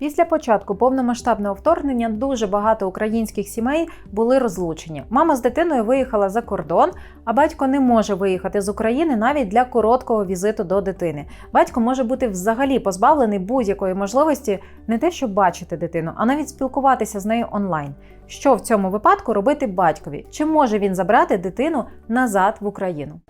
Після початку повномасштабного вторгнення дуже багато українських сімей були розлучені. Мама з дитиною виїхала за кордон, а батько не може виїхати з України навіть для короткого візиту до дитини. Батько може бути взагалі позбавлений будь-якої можливості не те, щоб бачити дитину, а навіть спілкуватися з нею онлайн. Що в цьому випадку робити батькові? Чи може він забрати дитину назад в Україну?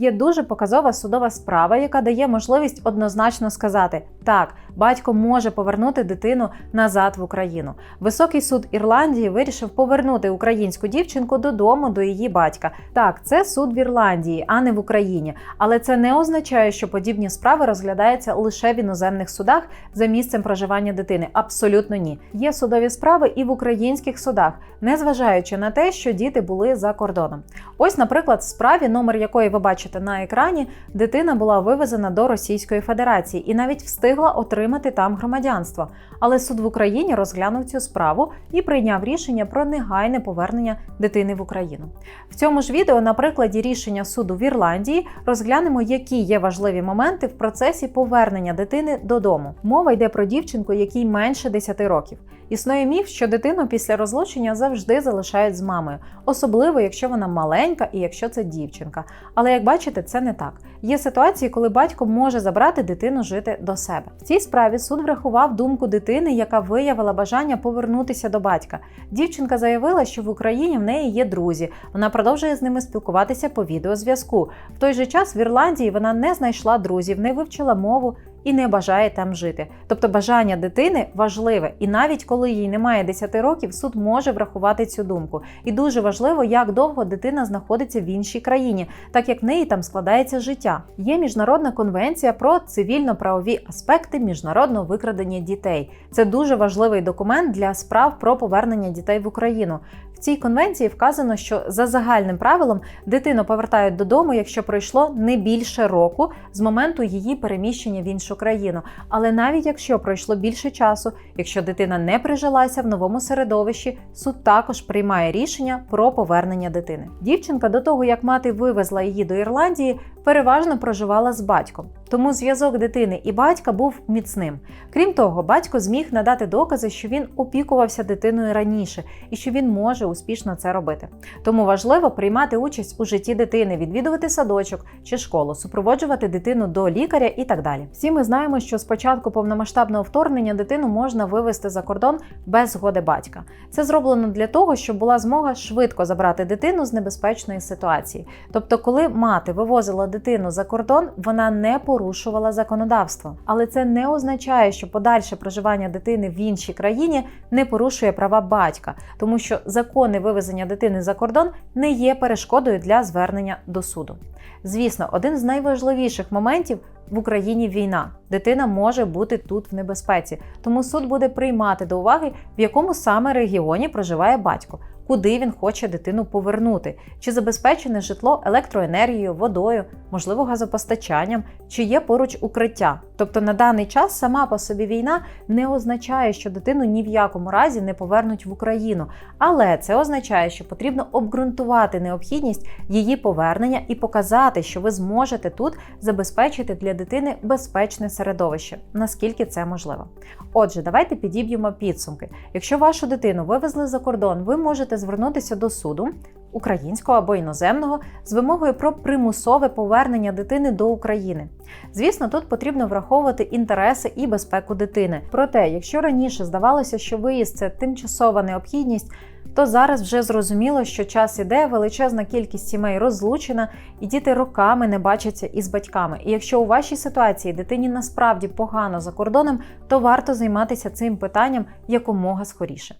Є дуже показова судова справа, яка дає можливість однозначно сказати: так, батько може повернути дитину назад в Україну. Високий суд Ірландії вирішив повернути українську дівчинку додому до її батька. Так, це суд в Ірландії, а не в Україні. Але це не означає, що подібні справи розглядаються лише в іноземних судах за місцем проживання дитини. Абсолютно ні. Є судові справи і в українських судах, незважаючи на те, що діти були за кордоном. Ось, наприклад, в справі, номер якої ви бачите на екрані, дитина була вивезена до Російської Федерації і навіть встигла отримати там громадянство. Але суд в Україні розглянув цю справу і прийняв рішення про негайне повернення дитини в Україну. В цьому ж відео, на прикладі рішення суду в Ірландії, розглянемо, які є важливі моменти в процесі повернення дитини додому. Мова йде про дівчинку, якій менше 10 років. Існує міф, що дитину після розлучення завжди залишають з мамою, особливо якщо вона маленька і якщо це дівчинка. Але як бачите, це не так. Є ситуації, коли батько може забрати дитину жити до себе. В цій справі суд врахував думку дитини, яка виявила бажання повернутися до батька. Дівчинка заявила, що в Україні в неї є друзі. Вона продовжує з ними спілкуватися по відеозв'язку. В той же час в Ірландії вона не знайшла друзів, не вивчила мову і не бажає там жити. Тобто бажання дитини важливе, і навіть коли їй немає 10 років, суд може врахувати цю думку. І дуже важливо, як довго дитина знаходиться в іншій країні, так як в неї там складається життя. Є міжнародна конвенція про цивільно-правові аспекти міжнародного викрадення дітей. Це дуже важливий документ для справ про повернення дітей в Україну. В цій конвенції вказано, що за загальним правилом дитину повертають додому, якщо пройшло не більше року з моменту її переміщення в іншу країну. Але навіть якщо пройшло більше часу, якщо дитина не прижилася в новому середовищі, суд також приймає рішення про повернення дитини. Дівчинка до того, як мати вивезла її до Ірландії, переважно проживала з батьком. Тому зв'язок дитини і батька був міцним. Крім того, батько зміг надати докази, що він опікувався дитиною раніше і що він може успішно це робити. Тому важливо приймати участь у житті дитини, відвідувати садочок чи школу, супроводжувати дитину до лікаря і так далі. Всі ми знаємо, що з початку повномасштабного вторгнення дитину можна вивезти за кордон без згоди батька. Це зроблено для того, щоб була змога швидко забрати дитину з небезпечної ситуації. Тобто, коли мати вивозила дитину за кордон, вона не порушувала законодавство. Але це не означає, що подальше проживання дитини в іншій країні не порушує права батька, тому що законне вивезення дитини за кордон не є перешкодою для звернення до суду. Звісно, один з найважливіших моментів в Україні війна. Дитина може бути тут в небезпеці, тому суд буде приймати до уваги, в якому саме регіоні проживає батько, куди він хоче дитину повернути, чи забезпечене житло електроенергією, водою, можливо, газопостачанням, чи є поруч укриття. Тобто на даний час сама по собі війна не означає, що дитину ні в якому разі не повернуть в Україну, але це означає, що потрібно обґрунтувати необхідність її повернення і показати, що ви зможете тут забезпечити для дитини безпечне середовище, наскільки це можливо. Отже, давайте підіб'ємо підсумки. Якщо вашу дитину вивезли за кордон, ви можете звернутися до суду. Українського або іноземного з вимогою про примусове повернення дитини до України. Звісно, тут потрібно враховувати інтереси і безпеку дитини. Проте, якщо раніше здавалося, що виїзд це тимчасова необхідність, то зараз вже зрозуміло, що час іде, величезна кількість сімей розлучена, і діти роками не бачаться із батьками. І якщо у вашій ситуації дитині насправді погано за кордоном, то варто займатися цим питанням якомога скоріше.